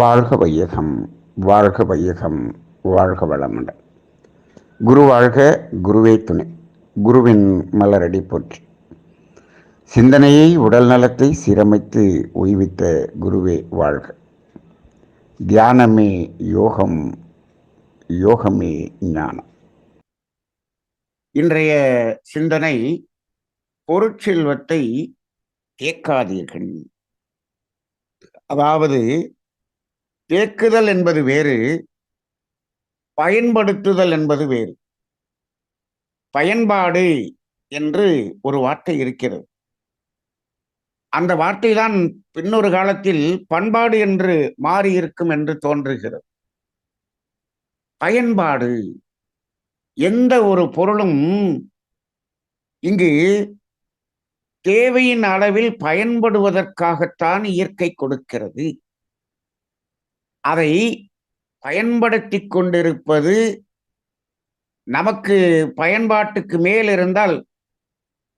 வாழ்க வையகம் வாழ்க வையகம் வாழ்க வளமுடன். குரு வாழ்க குருவே துணை. குருவின் மலரடி போற்றி. சிந்தனையை உடல் நலத்தை சீரமைத்து ஓய்வித்த குருவே வாழ்க. தியானமே யோகம் யோகமே ஞானம். இன்றைய சிந்தனை பொருட்செல்வத்தை தேக்காதீர்கள். அதாவது தேக்குதல் என்பது வேறு பயன்படுத்துதல் என்பது வேறு. பயன்பாடு என்று ஒரு வார்த்தை இருக்கிறது. அந்த வார்த்தை தான் பின்னொரு காலத்தில் பண்பாடு என்று மாறியிருக்கும் என்று தோன்றுகிறது. பயன்பாடு எந்த ஒரு பொருளும் இங்கு தேவையின் அளவில் பயன்படுவதற்காகத்தான் இயற்கை கொடுக்கிறது. அதை பயன்படுத்தி கொண்டிருப்பது நமக்கு பயன்பாட்டுக்கு மேல் இருந்தால்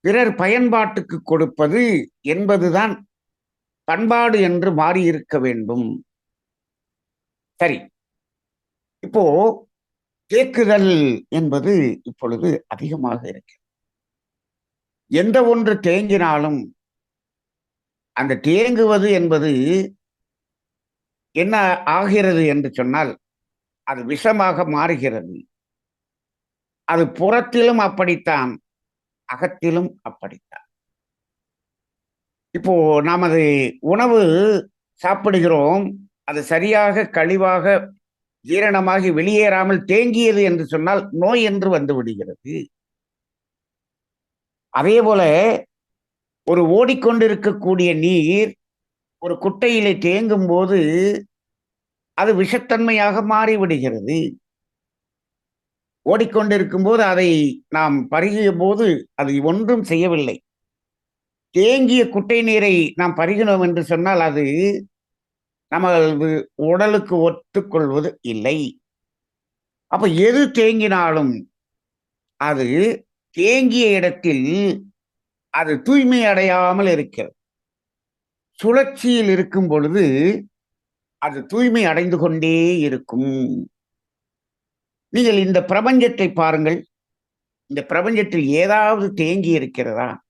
பிறர் பயன்பாட்டுக்கு கொடுப்பது என்பதுதான் பண்பாடு என்று மாறியிருக்க வேண்டும். சரி. இப்போ தேக்குதல் என்பது இப்பொழுது அதிகமாக இருக்கு எந்த ஒன்று தேங்கினாலும் அந்த தேங்குவது என்பது என்ன ஆகிறது என்று சொன்னால் அது விஷமாக மாறுகிறது. அது புறத்திலும் அப்படித்தான் அகத்திலும் அப்படித்தான். இப்போ நமது உணவு சாப்பிடுகிறோம் அது சரியாக கழிவாக ஜீரணமாகி வெளியேறாமல் தேங்கியது என்று சொன்னால் நோய் என்று வந்து விடுகிறது. அதே போல ஒரு ஓடிக்கொண்டிருக்கக்கூடிய நீர் ஒரு குட்டையிலே தேங்கும் போது அது விஷத்தன்மையாக மாறிவிடுகிறது. ஓடிக்கொண்டிருக்கும் போது அதை நாம் பருகிய போது அது ஒன்றும் செய்யவில்லை. தேங்கிய குட்டை நீரை நாம் பருகினோம் என்று சொன்னால் அது நமது உடலுக்கு ஒத்துக்கொள்வது இல்லை. அப்ப எது தேங்கினாலும் அது தேங்கிய இடத்தில் அது தூய்மை அடையாமல் இருக்கிறது. சுழற்சியில் இருக்கும் பொழுது அது தூய்மை அடைந்து கொண்டே இருக்கும். நீங்கள் இந்த பிரபஞ்சத்தை பாருங்கள். இந்த பிரபஞ்சத்தில் ஏதாவது தேங்கி இருக்கிறதா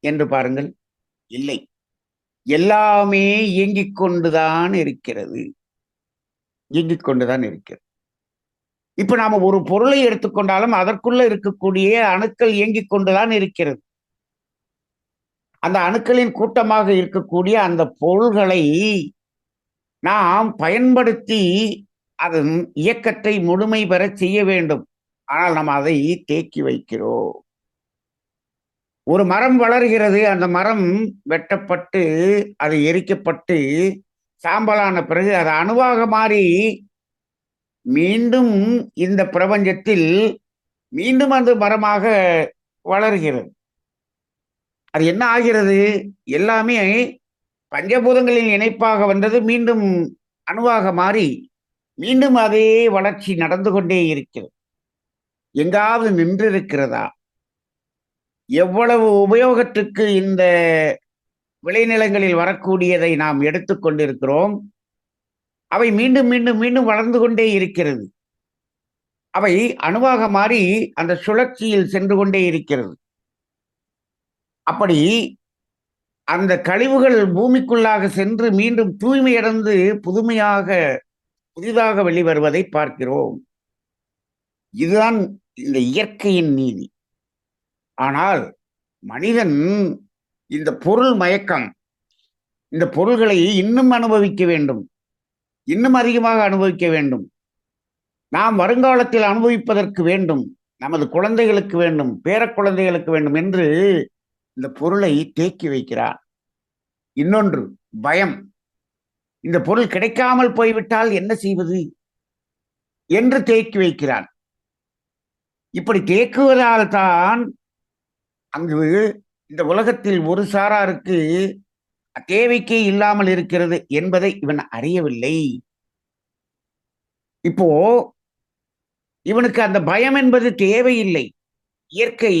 என்று பாருங்கள். இல்லை. எல்லாமே இயங்கிக் கொண்டுதான் இருக்கிறது. இயங்கிக் கொண்டுதான் இருக்கிறது. இப்ப நாம ஒரு பொருளை எடுத்துக்கொண்டாலும் அதற்குள்ள இருக்கக்கூடிய அணுக்கள் இயங்கிக் கொண்டுதான் இருக்கிறது. அந்த அணுக்களின் கூட்டமாக இருக்கக்கூடிய அந்த பொருள்களை நாம் பயன்படுத்தி அதன் இயக்கத்தை முழுமை பெற செய்ய வேண்டும். ஆனால் நாம் அதை தேக்கி வைக்கிறோம். ஒரு மரம் வளர்கிறது. அந்த மரம் வெட்டப்பட்டு அது எரிக்கப்பட்டு சாம்பலான பிறகு அது அணுவாக மாறி மீண்டும் இந்த பிரபஞ்சத்தில் மீண்டும் அந்த மரமாக வளர்கிறது. அது என்ன ஆகிறது? எல்லாமே பஞ்சபூதங்களின் இணைப்பாக வந்தது மீண்டும் அணுவாக மாறி மீண்டும் அதே வளர்ச்சி நடந்து கொண்டே இருக்கிறது. எங்காவது நின்றிருக்கிறதா? எவ்வளவு உபயோகத்துக்கு இந்த விளைநிலங்களில் வரக்கூடியதை நாம் எடுத்துக்கொண்டிருக்கிறோம் அவை மீண்டும் மீண்டும் மீண்டும் வளர்ந்து கொண்டே இருக்கிறது. அவை அணுவாக மாறி அந்த சுழற்சியில் சென்று கொண்டே இருக்கிறது. அப்படி அந்த கழிவுகள் பூமிக்குள்ளாக சென்று மீண்டும் தூய்மையடைந்து புதுமையாக புதிதாக வெளிவருவதை பார்க்கிறோம். இதுதான் இந்த இயற்கையின் நீதி. ஆனால் மனிதன் இந்த பொருள் மயக்கம் இந்த பொருள்களை இன்னும் அனுபவிக்க வேண்டும். இன்னும் அதிகமாக அனுபவிக்க வேண்டும். நாம் வருங்காலத்தில் அனுபவிப்பதற்கு வேண்டும். நமது குழந்தைகளுக்கு வேண்டும் பேர குழந்தைகளுக்கு வேண்டும் என்று இந்த பொருளை தேக்கி வைக்கிறார். இன்னொன்று பயம். இந்த பொருள் கிடைக்காமல் போய்விட்டால் என்ன செய்வது? என்று தேக்கி வைக்கிறான் இப்படி தேக்குவதால் தான் அங்கு இந்த உலகத்தில் ஒரு சாராருக்கு தேவைக்கே இல்லாமல் இருக்கிறது என்பதை இவன் அறியவில்லை. இப்போ இவனுக்கு அந்த பயம் என்பது தேவையில்லை. இயற்கை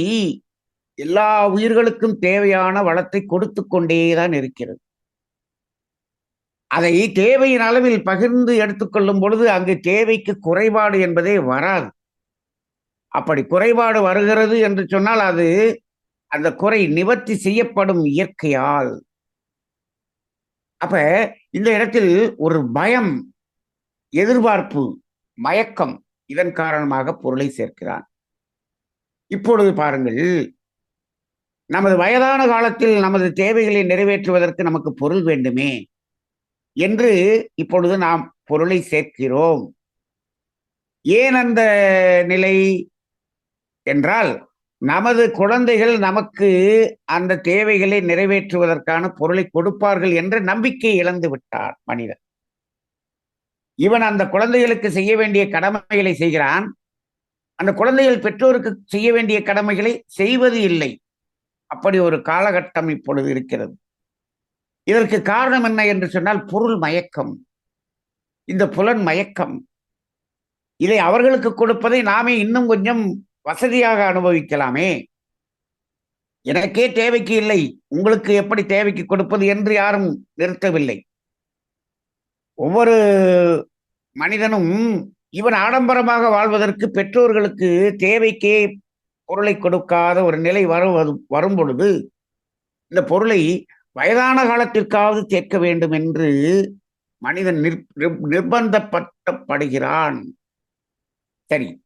எல்லா உயிர்களுக்கும் தேவையான வளத்தை கொடுத்து கொண்டேதான் இருக்கிறது. அதை தேவையின் அளவில் பகிர்ந்து எடுத்துக்கொள்ளும் பொழுது அங்கு தேவைக்கு குறைபாடு என்பதே வராது. அப்படி குறைபாடு வருகிறது என்று சொன்னால் அது அந்த குறை நிவர்த்தி செய்யப்படும் இயற்கையால். அப்ப இந்த இடத்தில் ஒரு பயம் எதிர்பார்ப்பு மயக்கம் இதன் காரணமாக பொருளை சேர்க்கிறான். இப்பொழுது பாருங்கள் நமது வயதான காலத்தில் நமது தேவைகளை நிறைவேற்றுவதற்கு நமக்கு பொருள் வேண்டுமே என்று இப்பொழுது நாம் பொருளை சேர்க்கிறோம். ஏன் அந்த நிலை என்றால் நமது குழந்தைகள் நமக்கு அந்த தேவைகளை நிறைவேற்றுவதற்கான பொருளை கொடுப்பார்கள் என்ற நம்பிக்கை இழந்து விட்டார் மனிதன். இவன் அந்த குழந்தைகளுக்கு செய்ய வேண்டிய கடமைகளை செய்கிறான். அந்த குழந்தைகள் பெற்றோருக்கு செய்ய வேண்டிய கடமைகளை செய்வது இல்லை. அப்படி ஒரு காலகட்டம் இப்பொழுது இருக்கிறது. இதற்கு காரணம் என்ன என்று சொன்னால் பொருள் மயக்கம். இந்த புலன் மயக்கம். இதை அவர்களுக்கு கொடுப்பதை நாமே இன்னும் கொஞ்சம் வசதியாக அனுபவிக்கலாமே. எனக்கே தேவைக்கு இல்லை. உங்களுக்கு எப்படி தேவைக்கு கொடுப்பது என்று யாரும் நிறுத்தவில்லை. ஒவ்வொரு மனிதனும் இவன் ஆடம்பரமாக வாழ்வதற்கு பெற்றோர்களுக்கு தேவைக்கே பொருளை கொடுக்காத ஒரு நிலை வருவது வரும் பொழுது இந்த பொருளை வயதான காலத்திற்காவது சேர்க்க வேண்டும் என்று மனிதன் நிர்பந்தப்பட்டப்படுகிறான். சரி.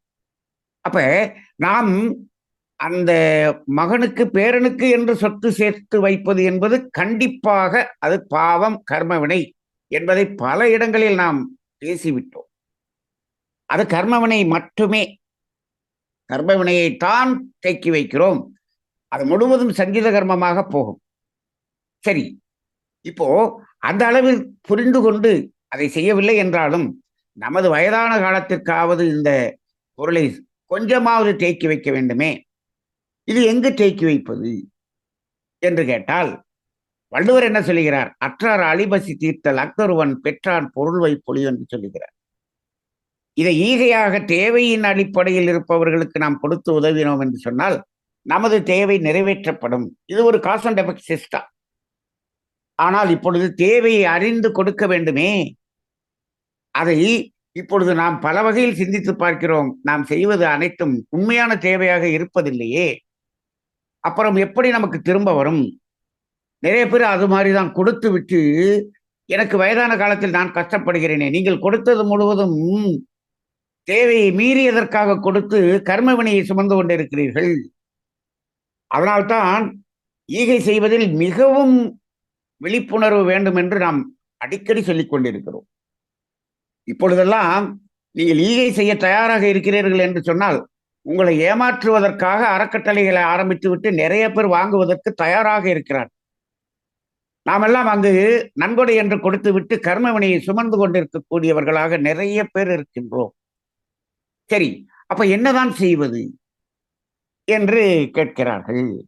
அப்ப நாம் அந்த மகனுக்கு பேரனுக்கு என்று சொத்து சேர்த்து வைப்பது என்பது கண்டிப்பாக அது பாவம் கர்மவினை என்பதை பல இடங்களில் நாம் பேசிவிட்டோம். அது கர்மவினை மட்டுமே. கர்மவினையை தான் தேக்கி வைக்கிறோம். அது முழுவதும் சங்கீத கர்மமாக போகும். சரி இப்போ அந்த அளவில் புரிந்து கொண்டு அதை செய்யவில்லை என்றாலும் நமது வயதான காலத்திற்காவது இந்த பொருளை கொஞ்சமாவது தேக்கி வைக்க வேண்டுமே. இது எங்கு தேக்கி வைப்பது? என்று கேட்டால் வள்ளுவர் என்ன சொல்லுகிறார்? அற்றார் அழிபசி தீர்த்தல் அக்தருவன் பெற்றான் பொருள் வைப்பொழி என்று சொல்லுகிறார். இதை ஈகையாக தேவையின் அடிப்படையில் இருப்பவர்களுக்கு நாம் கொடுத்து உதவினோம் என்று சொன்னால் நமது தேவை நிறைவேற்றப்படும். இது ஒரு காஸ் அண்ட் எஃபெக்ட் சிஸ்டம் ஆனால் இப்பொழுது தேவையை அறிந்து கொடுக்க வேண்டுமே. அதை இப்பொழுது நாம் பல வகையில் சிந்தித்து பார்க்கிறோம். நாம் செய்வது அனைத்தும் உண்மையான தேவையாக இருப்பதில்லையே. அப்புறம் எப்படி நமக்கு திரும்ப வரும்? நிறைய பேர் அது மாதிரி தான் கொடுத்து விட்டு எனக்கு வயதான காலத்தில் நான் கஷ்டப்படுகிறேனே நீங்கள் கொடுத்தது முழுவதும் தேவையை மீறியதற்காக கொடுத்து கர்மவினையை சுமந்து கொண்டிருக்கிறீர்கள். அதனால்தான் ஈகை செய்வதில் மிகவும் விழிப்புணர்வு வேண்டும் என்று நாம் அடிக்கடி சொல்லிக் கொண்டிருக்கிறோம். இப்பொழுதெல்லாம் நீங்கள் ஈகை செய்ய தயாராக இருக்கிறீர்கள் என்று சொன்னால் உங்களை ஏமாற்றுவதற்காக அறக்கட்டளைகளை ஆரம்பித்து விட்டு நிறைய பேர் வாங்குவதற்கு தயாராக இருக்கிறார் நாமெல்லாம் அங்கு நன்கொடை என்று கொடுத்து விட்டு கர்மவினையை சுமந்து கொண்டிருக்கக்கூடியவர்களாக நிறைய பேர் இருக்கின்றோம். சரி அப்ப என்னதான் செய்வது? என்று கேட்கிறார்கள்.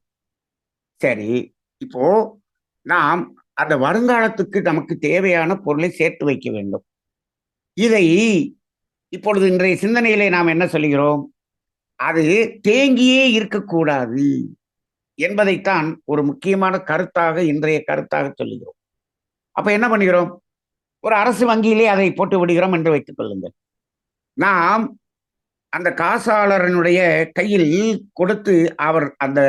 சரி இப்போ நாம் அந்த வருங்காலத்துக்கு நமக்கு தேவையான பொருளை சேர்த்து வைக்க வேண்டும். இதை இப்பொழுது இன்றைய சிந்தனையிலே நாம் என்ன சொல்கிறோம்? அது தேங்கியே இருக்கக்கூடாது என்பதைத்தான் ஒரு முக்கியமான கருத்தாக இன்றைய கருத்தாக சொல்லுகிறோம் அப்ப என்ன பண்ணுகிறோம்? ஒரு அரசு வங்கியிலே அதை போட்டு விடுகிறோம் என்று வைத்துக் கொள்ளுங்கள். நாம் அந்த காசாளரனுடைய கையில் கொடுத்து அவர் அந்த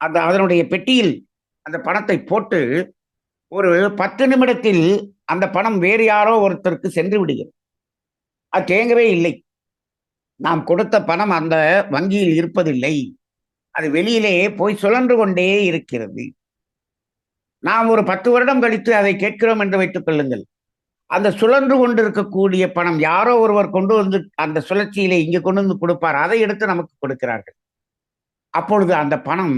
அந்த அதனுடைய பெட்டியில் அந்த பணத்தை போட்டு ஒரு பத்து நிமிடத்தில் அந்த பணம் வேறு யாரோ ஒருத்தருக்கு சென்று விடுகிறது. அது தேங்கவே இல்லை. நாம் கொடுத்த பணம் அந்த வங்கியில் இருப்பதில்லை. அது வெளியிலே போய் சுழன்று கொண்டே இருக்கிறது. நாம் ஒரு பத்து வருடம் கழித்து அதை கேட்கிறோம் என்று வைத்துக் கொள்ளுங்கள். அந்த சுழன்று கொண்டிருக்கக்கூடிய பணம் யாரோ ஒருவர் கொண்டு வந்து அந்த சுழற்சியிலே இங்கே கொண்டு வந்து கொடுப்பார். அதை எடுத்து நமக்கு கொடுக்கிறார்கள். அப்பொழுது அந்த பணம்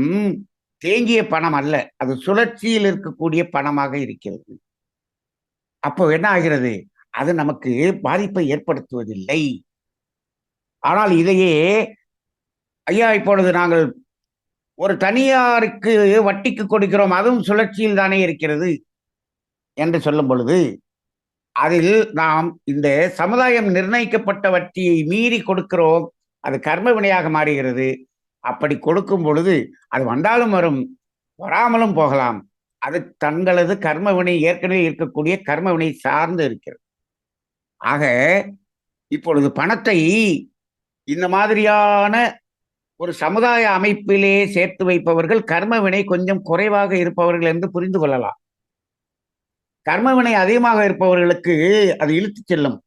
தேங்கிய பணம் அல்ல அது சுழற்சியில் இருக்கக்கூடிய பணமாக இருக்கிறது. அப்போ என்ன ஆகிறது? அது நமக்கு பாதிப்பை ஏற்படுத்துவதில்லை. ஆனால் இதையே ஐயா இப்பொழுது நாங்கள் ஒரு தனியாருக்கு வட்டிக்கு கொடுக்கிறோம் அதுவும் சுழற்சியில் தானே இருக்கிறது என்று சொல்லும் பொழுது அதில் நாம் இந்த சமுதாயம் நிர்ணயிக்கப்பட்ட வட்டியை மீறி கொடுக்கிறோம். அது கர்ம வினையாக மாறுகிறது. அப்படி கொடுக்கும் பொழுது அது வந்தாலும் வரும் வராமலும் போகலாம். அது தங்களது கர்ம வினை ஏற்கனவே இருக்கக்கூடிய கர்ம வினை சார்ந்து இருக்கிறது. ஆக இப்பொழுது பணத்தை இந்த மாதிரியான ஒரு சமுதாய அமைப்பிலே சேர்த்து வைப்பவர்கள் கர்ம வினை கொஞ்சம் குறைவாக இருப்பவர்கள் என்று புரிந்து கொள்ளலாம். கர்மவினை அதிகமாக இருப்பவர்களுக்கு அது இழுத்துச் செல்லும்.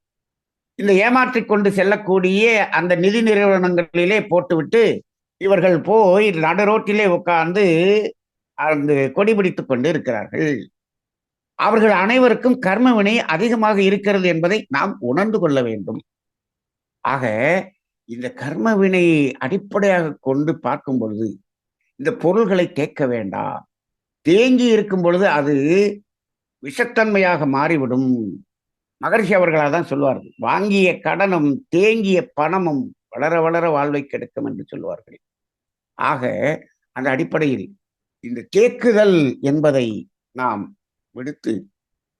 இந்த ஏமாற்றி கொண்டு செல்லக்கூடிய அந்த நிதி நிறுவனங்களிலே போட்டுவிட்டு இவர்கள் போய் நடுரோட்டிலே உட்கார்ந்து அந்த கொடி பிடித்துக் கொண்டு இருக்கிறார்கள். அவர்கள் அனைவருக்கும் கர்மவினை அதிகமாக இருக்கிறது என்பதை நாம் உணர்ந்து கொள்ள வேண்டும். ஆக இந்த கர்மவினை அடிப்படையாக கொண்டு பார்க்கும் பொழுது இந்த பொருள்களை கேட்க வேண்டாம். தேங்கி இருக்கும் பொழுது அது விஷத்தன்மையாக மாறிவிடும். மகர்ஷி அவர்களாக தான் சொல்வார்கள் வாங்கிய கடனும் தேங்கிய பணமும் வளர வளர வாழ்வை கெடுக்கும் என்று சொல்வார்கள். ஆக அந்த அடிப்படையில் இந்த கேக்குதல் என்பதை நாம் விடுத்து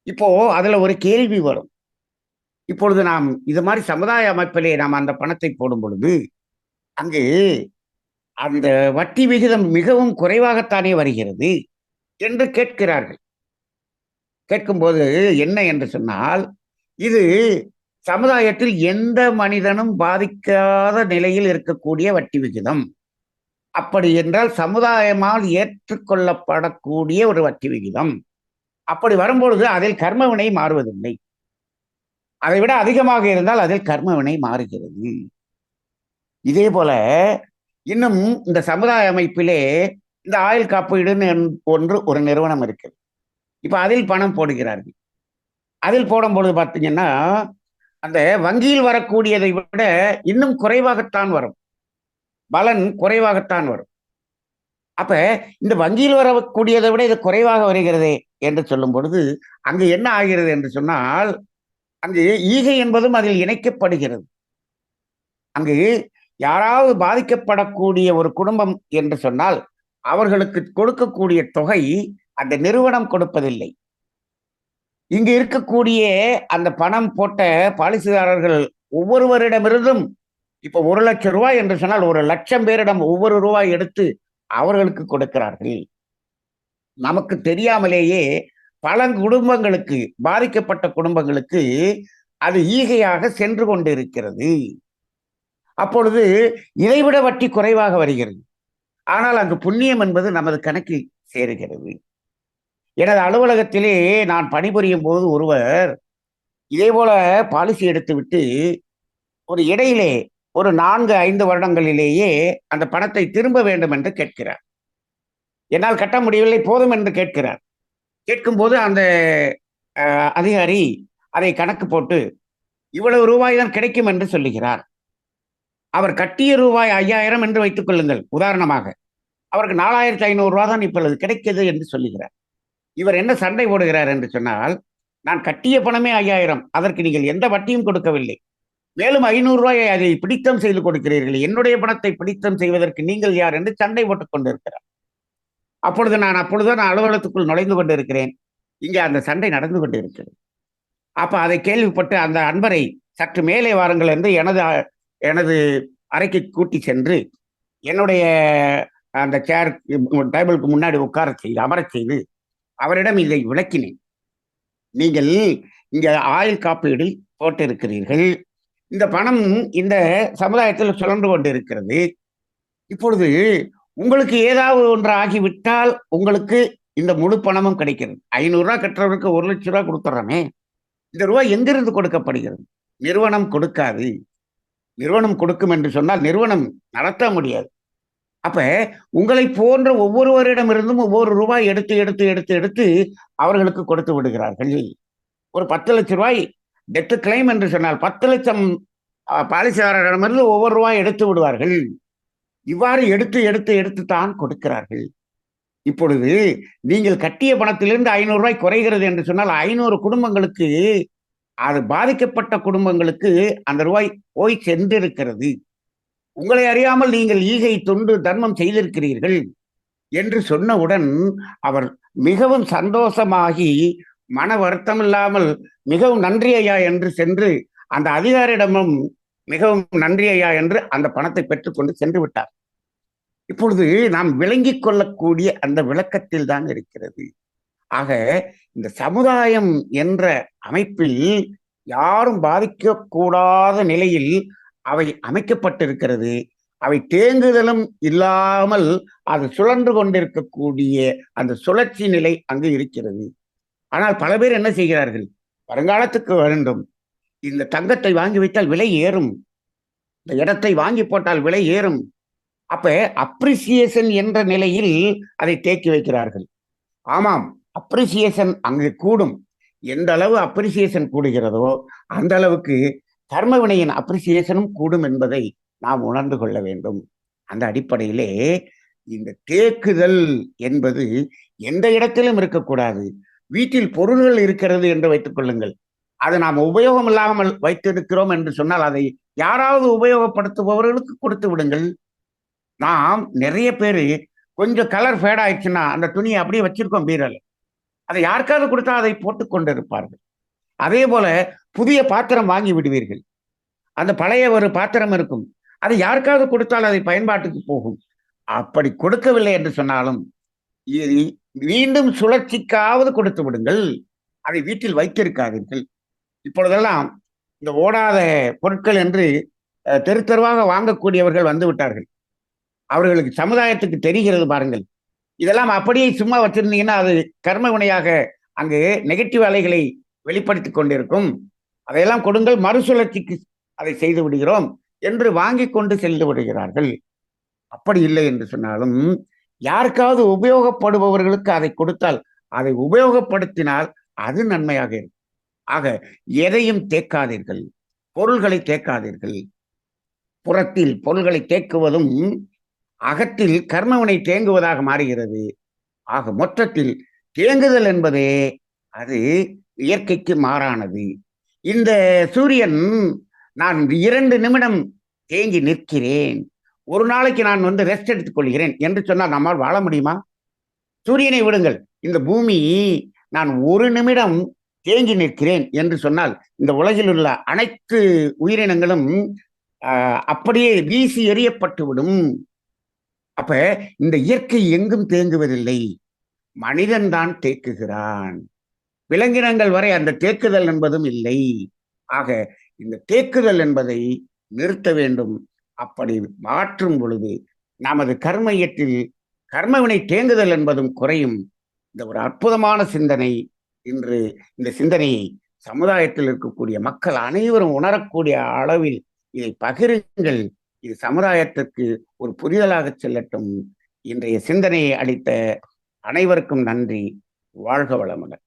இப்போ அதுல ஒரு கேள்வி வரும். இப்பொழுது நாம் இது மாதிரி சமுதாய அமைப்பிலே நாம் அந்த பணத்தை போடும் பொழுது அங்கு அந்த வட்டி விகிதம் மிகவும் குறைவாகத்தானே வருகிறது என்று கேட்கிறார்கள். கேட்கும்போது என்ன என்று சொன்னால் இது சமுதாயத்தில் எந்த மனிதனும் பாதிக்காத நிலையில் இருக்கக்கூடிய வட்டி விகிதம். அப்படி என்றால் சமுதாயமால் ஏற்றுக்கொள்ளப்படக்கூடிய ஒரு வட்டி விகிதம். அப்படி வரும்பொழுது அதில் கர்மவினை மாறுவதில்லை. அதை விட அதிகமாக இருந்தால் அதில் கர்மவினை மாறுகிறது. இதே போல இன்னும் இந்த சமுதாய அமைப்பிலே இந்த ஆயுள் காப்பீடுன்னு ஒன்று ஒரு நிறுவனம் இருக்குது. இப்ப அதில் பணம் போடுகிறார்கள். அதில் போடும் பொழுது பார்த்தீங்கன்னா அந்த வங்கியில் வரக்கூடியதை விட இன்னும் குறைவாகத்தான் வரும். பலன் குறைவாகத்தான் வரும். அப்ப இந்த வங்கியில் வரக்கூடியதை விட இது குறைவாக வருகிறதே என்று சொல்லும் பொழுது அங்கு என்ன ஆகிறது என்று சொன்னால் அங்கு ஈகை என்பதும் அதில் இணைக்கப்படுகிறது. அங்கு யாராவது பாதிக்கப்படக்கூடிய ஒரு குடும்பம் என்று சொன்னால் அவர்களுக்கு கொடுக்கக்கூடிய தொகை அந்த நிறுவனம் கொடுப்பதில்லை. இங்கு இருக்கக்கூடிய அந்த பணம் போட்ட பாலிசிதாரர்கள் ஒவ்வொருவரிடமிருந்தும் இப்போ ஒரு லட்சம் ரூபாய் என்று சொன்னால் ஒரு லட்சம் பேரிடம் ஒவ்வொரு ரூபாய் எடுத்து அவர்களுக்கு கொடுக்கிறார்கள். நமக்கு தெரியாமலேயே பல குடும்பங்களுக்கு பாதிக்கப்பட்ட குடும்பங்களுக்கு அது ஈகையாக சென்று கொண்டிருக்கிறது. அப்பொழுது இதைவிட வட்டி குறைவாக வருகிறது. ஆனால் அங்கு புண்ணியம் என்பது நமது கணக்கில் சேருகிறது. எனது அலுவலகத்திலே நான் பணிபுரியும் போது ஒருவர் இதே போல பாலிசி எடுத்துவிட்டு ஒரு இடையிலே ஒரு நான்கு ஐந்து வருடங்களிலேயே அந்த பணத்தை திரும்ப வேண்டும் என்று கேட்கிறார். என்னால் கட்ட முடியவில்லை போதும் என்று கேட்கிறார். கேட்கும்போது அந்த அதிகாரி அதை கணக்கு போட்டு இவ்வளவு ரூபாய் தான் கிடைக்கும் என்று சொல்லுகிறார். அவர் கட்டிய ரூபாய் ஐயாயிரம் என்று வைத்துக் கொள்ளுங்கள் உதாரணமாக. அவருக்கு நாலாயிரத்தி ஐநூறு ரூபாய் தான் இப்பொழுது கிடைக்கிறது என்று சொல்லுகிறார். இவர் என்ன சண்டை போடுகிறார் என்று சொன்னால் நான் கட்டிய பணமே ஐயாயிரம் அதற்கு நீங்கள் எந்த வட்டியும் கொடுக்கவில்லை. மேலும் ஐநூறு ரூபாயை அதை பிடித்தம் செய்து கொடுக்கிறீர்கள். என்னுடைய பணத்தை பிடித்தம் செய்வதற்கு நீங்கள் யார் என்று சண்டை போட்டுக் கொண்டிருக்கிறார். அப்பொழுது நான் அப்பொழுது நான் அலுவலகத்துக்குள் நுழைந்து கொண்டிருக்கிறேன். இங்கே அந்த சண்டை நடந்து கொண்டிருக்கிறது. அப்ப அதை கேள்விப்பட்டு அந்த அன்பரை சற்று மேலே வாருங்கள் என்று எனது எனது அறைக்கு கூட்டி சென்று என்னுடைய அந்த சேர் டேபிளுக்கு முன்னாடி உட்கார செய்து அமரச் செய்து அவரிடம் இதை விளக்கினேன். நீங்கள் இங்க ஆயுள் காப்பீடு போட்டிருக்கிறீர்கள். இந்த பணம் இந்த சமுதாயத்தில் சுழன்று கொண்டு இருக்கிறது இப்பொழுது உங்களுக்கு ஏதாவது ஒன்று ஆகிவிட்டால் உங்களுக்கு இந்த முழு பணமும் கிடைக்கிறது. ஐநூறுரூவா கட்டுறவருக்கு ஒரு லட்சம் ரூபா கொடுத்துட்றோமே இந்த ரூபாய் எங்கிருந்து கொடுக்கப்படுகிறது? நிறுவனம் கொடுக்காது. நிறுவனம் கொடுக்கும் என்று சொன்னால் நிறுவனம் நடத்த முடியாது. அப்ப உங்களை போன்ற ஒவ்வொருவரிடமிருந்தும் ஒவ்வொரு ரூபாய் எடுத்து எடுத்து எடுத்து எடுத்து அவர்களுக்கு கொடுத்து விடுகிறார்கள். ஒரு பத்து லட்சம் ரூபாய் டெத்து கிளைம் என்று சொன்னால் பத்து லட்சம் பாலிசிதாரரிடமிருந்து ஒவ்வொரு ரூபாய் எடுத்து விடுவார்கள். இவ்வாறு எடுத்து எடுத்து எடுத்து தான் கொடுக்கிறார்கள். இப்பொழுது நீங்கள் கட்டிய பணத்திலிருந்து ஐநூறு ரூபாய் குறைகிறது என்று சொன்னால் ஐநூறு குடும்பங்களுக்கு அது பாதிக்கப்பட்ட குடும்பங்களுக்கு அந்த ரூபாய் போய் சென்றிருக்கிறது. உங்களை அறியாமல் நீங்கள் ஈகை தொண்டு தர்மம் செய்திருக்கிறீர்கள் என்று சொன்னவுடன் அவர் மிகவும் சந்தோஷமாகி மன வருத்தம் இல்லாமல் மிகவும் நன்றி ஐயா என்று சென்று அந்த அதிகாரியிடமும் மிகவும் நன்றி ஐயா என்று அந்த பணத்தை பெற்றுக்கொண்டு சென்று விட்டார். இப்பொழுது நாம் விளங்கி கொள்ளக்கூடிய அந்த விளக்கத்தில் தான் இருக்கிறது. ஆக இந்த சமுதாயம் என்ற அமைப்பில் யாரும் பாதிக்கக்கூடாத நிலையில் அவை அமைக்கப்பட்டிருக்கிறது. அவை தேங்குதலும் இல்லாமல் அது சுழன்று கொண்டிருக்கக்கூடிய அந்த சுழற்சி நிலை அங்கு இருக்கிறது. ஆனால் பல பேர் என்ன செய்கிறார்கள்? வருங்காலத்துக்கு வேண்டும் இந்த தங்கத்தை வாங்கி வைத்தால் விலை ஏறும். இந்த இடத்தை வாங்கி போட்டால் விலை ஏறும். அப்ப அப்ரிசியேஷன் என்ற நிலையில் அதை தேக்கி வைக்கிறார்கள். ஆமாம் அப்ரிசியேஷன் அங்கு கூடும். எந்த அளவு அப்ரிசியேஷன் கூடுகிறதோ அந்த அளவுக்கு கர்ம வினையின் அப்ரிசியேஷனும் கூடும் என்பதை நாம் உணர்ந்து கொள்ள வேண்டும். அந்த அடிப்படையிலே இந்த தேக்குதல் என்பது எந்த இடத்திலும் இருக்கக்கூடாது. வீட்டில் பொருள்கள் இருக்கிறது என்று வைத்துக் கொள்ளுங்கள். அதை நாம் உபயோகம் இல்லாமல் வைத்திருக்கிறோம் என்று சொன்னால் அதை யாராவது உபயோகப்படுத்துபவர்களுக்கு கொடுத்து விடுங்கள். நாம் நிறைய பேர் கொஞ்சம் கலர் ஃபேட் ஆயிடுச்சுன்னா அந்த துணியை அப்படியே வச்சிருக்கோம் பீரல். அதை யாருக்காவது கொடுத்தா அதை போட்டு கொண்டு இருப்பார்கள் அதே போல புதிய பாத்திரம் வாங்கி விடுவீர்கள். அந்த பழைய ஒரு பாத்திரம் இருக்கும். அதை யாருக்காவது கொடுத்தால் அதை பயன்பாட்டுக்கு போகும். அப்படி கொடுக்கவில்லை என்று சொன்னாலும் மீண்டும் சுழற்சிக்காவது கொடுத்து விடுங்கள். அதை வீட்டில் வைத்திருக்காதீர்கள். இப்பொழுதெல்லாம் இந்த ஓடாத பொருட்கள் என்று அஹ், தெரு தெருவாக வாங்கக்கூடியவர்கள் வந்து விட்டார்கள். அவர்களுக்கு சமுதாயத்துக்கு தெரிகிறது பாருங்கள். இதெல்லாம் அப்படியே சும்மா வச்சிருந்தீங்கன்னா அது கர்ம வினையாக அங்கு நெகட்டிவ் அலைகளை வெளிப்படுத்தி கொண்டிருக்கும். அதையெல்லாம் கொடுங்கள் மறுசுழற்சிக்கு அதை செய்து விடுகிறோம் என்று வாங்கி கொண்டு சென்று விடுகிறார்கள். அப்படி இல்லை என்று சொன்னாலும் யாருக்காவது உபயோகப்படுபவர்களுக்கு அதை கொடுத்தால் அதை உபயோகப்படுத்தினால் அது நன்மையாக இருக்கும். ஆக எதையும் தேக்காதீர்கள். பொருள்களை தேக்காதீர்கள். புறத்தில் பொருள்களை தேக்குவதும் அகத்தில் கர்மவினை தேங்குவதாக மாறுகிறது. ஆக மொத்தத்தில் தேங்குதல் என்பதே அது இயற்கைக்கு மாறானது. இந்த சூரியன் நான் இரண்டு நிமிடம் தேங்கி நிற்கிறேன். ஒரு நாளைக்கு நான் வந்து ரெஸ்ட் எடுத்துக் கொள்கிறேன் என்று சொன்னால் நம்மால் வாழ முடியுமா? சூரியனை விடுங்கள். இந்த பூமி நான் ஒரு நிமிடம் தேங்கி நிற்கிறேன் என்று சொன்னால் இந்த உலகில் உள்ள அனைத்து உயிரினங்களும் அப்படியே வீசி எறியப்பட்டுவிடும் அப்ப இந்த இயற்கை எங்கும் தேங்குவதில்லை. மனிதன்தான் தேக்குகிறான். விலங்கினங்கள் வரை அந்த தேக்குதல் என்பதும் இல்லை. ஆக இந்த தேக்குதல் என்பதை நிறுத்த வேண்டும். அப்படி மாற்றும் பொழுது நமது கர்மயத்தில் கர்மவினை தேங்குதல் என்பதும் குறையும். இந்த ஒரு அற்புதமான சிந்தனை இன்று இந்த சிந்தனையை சமுதாயத்தில் இருக்கக்கூடிய மக்கள் அனைவரும் உணரக்கூடிய அளவில் இதை பகிருங்கள். இது சமுதாயத்திற்கு ஒரு புரிதலாக செல்லட்டும். இன்றைய சிந்தனையை அளித்த அனைவருக்கும் நன்றி. வாழ்க வளமுடன்.